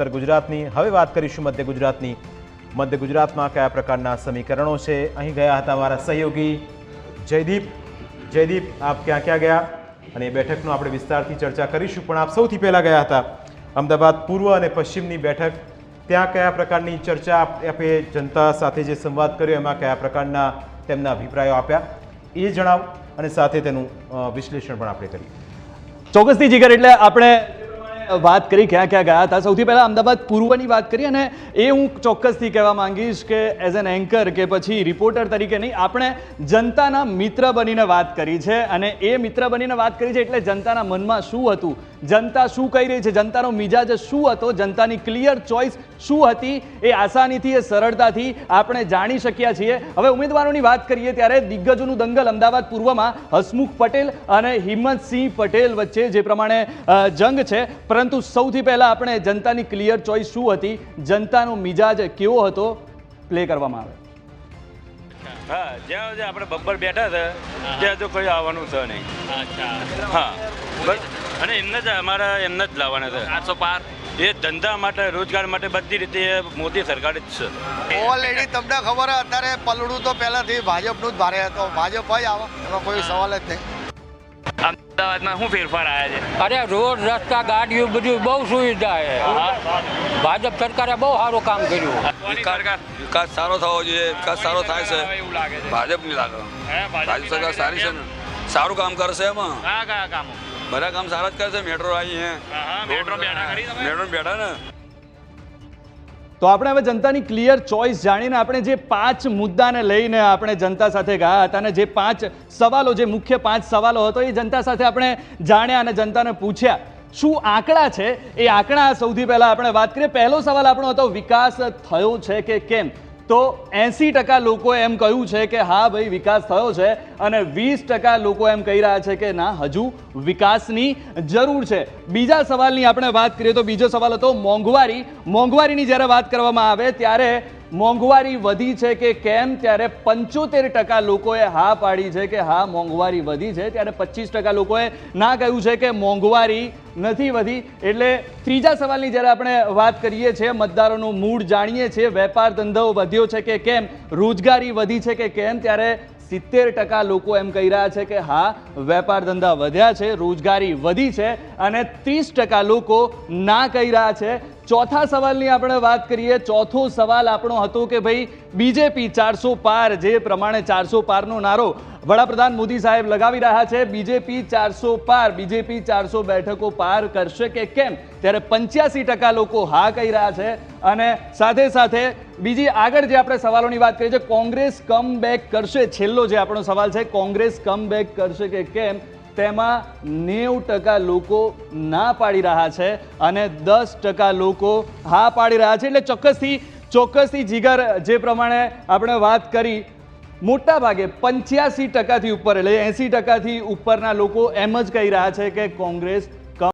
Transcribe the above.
ઉત્તર ગુજરાતની. હવે વાત કરીશું મધ્ય ગુજરાતની. મધ્ય ગુજરાતમાં કયા પ્રકારના સમીકરણો છે? અહીં ગયા હતા અમારા સહયોગી. જયદીપ. જયદીપ, આપ ક્યાં ક્યાં ગયા? અને એ બેઠકનો આપણે વિસ્તારથી ચર્ચા કરીશું, પણ આપ સૌથી પહેલાં ગયા હતા. અમદાવાદ પૂર્વ અને પશ્ચિમની બેઠક. ત્યાં કયા પ્રકારની ચર્ચા આપ- આપે જનતા સાથે જે સંવાદ કર્યો, એમાં કયા પ્રકારના તેમના અભિપ્રાયો આપ્યા? એ જણાવ અને સાથે તેનું વિશ્લેષણ પણ આપણે કરીએ. ચોક્કસથી, જીગર, એટલે આપણે વાત કરી ક્યાં ક્યાં ગયા હતા? સૌથી પહેલાં અમદાવાદ પૂર્વની વાત કરી અને એ હું ચોક્કસથી કહેવા માંગીશ કે એઝ એન એન્કર કે પછી રિપોર્ટર તરીકે નહીં, આપણે જનતાના મિત્ર બનીને વાત કરી છે અને એ મિત્ર બનીને વાત કરી છે એટલે જનતાના મનમાં શું હતું? જનતા શું કહી રહી છે? જનતાનો મિજાજ શું હતો? જનતાની ક્લિયર ચોઇસ શું હતી? એ આસાનીથી એ સરળતાથી આપણે જાણી શક્યા છીએ. હવે ઉમેદવારોની વાત કરીએ ત્યારે દિગ્ગજોનું દંગલ અમદાવાદ પૂર્વમાં હસમુખ પટેલ અને હિંમતસિંહ પટેલ વચ્ચે જે પ્રમાણે જંગ છે. પરંતુ સૌથી પહેલાં આપણે જનતાની ક્લિયર ચોઇસ શું હતી? જનતાનો મિજાજ કેવો હતો? પ્લે કરવામાં આવે. હા જ્યાં જ્યાં આપણે બબ્બર બેઠા હતા ત્યાં તો કોઈ આવવાનું છે નહીં. હા. બસ અને એમને જ અમારા એમને જ લાવવાના છે. આઠસો પાર. એ ધંધા માટે રોજગાર માટે બધી રીતે મોદી સરકાર જ છે. ઓલરેડી તમને ખબર હે અત્યારે પલડું તો પહેલાથી ભાજપનું જ ભારે હતો. ભાજપ જ આવે એમાં કોઈ સવાલ જ નહીં. અમદાવાદમાં શું ફેરફાર આવ્યા છે? અરે રોડ રસ્તા ગાડીઓ બધું બહુ સુવિધા છે. ભાજપ સરકારે બહુ સારું કામ કર્યું. વિકાસ સારો થવો જોઈએ વિકાસ સારો થાય છે. એવું લાગે. ભાજપ સરકાર સારી છે ને? સારું કામ કરશે એમાં. કયા કયા કામો. બધા કામ સારા જ કરશે મેટ્રો આવી હે. હા, હા, મેટ્રો બેઠા મેટ્રો બેઠા ને. તો આપણે હવે જનતાની ક્લિયર ચોઇસ જાણીને આપણે જે પાંચ મુદ્દાને લઈને આપણે જનતા સાથે ગયા હતા અને જે પાંચ સવાલો જે મુખ્ય પાંચ સવાલો હતો એ જનતા સાથે આપણે જાણ્યા અને જનતાને પૂછ્યા. શું આંકડા છે? એ આંકડા સૌથી પહેલાં આપણે વાત કરીએ. પહેલો સવાલ આપણો હતો વિકાસ થયો છે કે કેમ? તો એંસી ટકા લોકોએ એમ કહ્યું છે કે હા ભાઈ, વિકાસ થયો છે અને વીસ ટકા લોકો એમ કહી રહ્યા છે કે ના, હજુ વિકાસની જરૂર છે. બીજા સવાલની આપણે વાત કરીએ તો બીજો સવાલ હતો મોંઘવારી. મોંઘવારીની જ્યારે વાત કરવામાં આવે ત્યારે મોંઘવારી વધી છે કે કેમ? ત્યારે પંચોતેર ટકા લોકોએ હા પાડી છે કે હા, મોંઘવારી વધી છે. ત્યારે પચીસ ટકા લોકોએ ના કહ્યું છે કે મોંઘવારી નથી વધી. એટલે ત્રીજા સવાલની જ્યારે આપણે વાત કરીએ છીએ, મતદારોનું મૂડ જાણીએ છીએ, વેપાર ધંધો વધ્યો છે કે કેમ? રોજગારી વધી છે કે કેમ? ત્યારે સિત્તેર ટકા લોકો એમ કહી રહ્યા છે કે હા, વેપાર ધંધા વધ્યા છે, રોજગારી વધી છે. અને ત્રીસ ટકા લોકો ના કહી રહ્યા છે ચોથા સવાલની આપણે વાત કરીએ. ચોથો સવાલ આપણો હતો કે ભાઈ બીજેપી ચારસો પાર જે પ્રમાણે ચારસો પારનો નારો વડાપ્રધાન મોદી સાહેબ લગાવી રહ્યા છે. બીજેપી ચારસો પાર બીજેપી ચારસો બેઠકો પાર કરશે કે કેમ? ત્યારે પંચ્યાસી ટકા લોકો હા કહી રહ્યા છે અને સાથે સાથે બીજી આગળ જે આપણે સવાલોની વાત કરીએ છીએ કોંગ્રેસ કમ બેક કરશે, છેલ્લો જે આપણો સવાલ છે, કોંગ્રેસ કમ બેક કરશે કે કેમ? તેમાં નેવું ટકા લોકો ના પાડી રહ્યા છે અને દસ ટકા લોકો હા પાડી રહ્યા છે. એટલે ચોક્કસથી ચોક્કસથી જીગર જે પ્રમાણે આપણે વાત કરી, મોટા ભાગે પંચ્યાસી ટકાથી ઉપર એટલે એંસી ટકાથી ઉપરના લોકો એમ જ કહી રહ્યા છે કે કોંગ્રેસ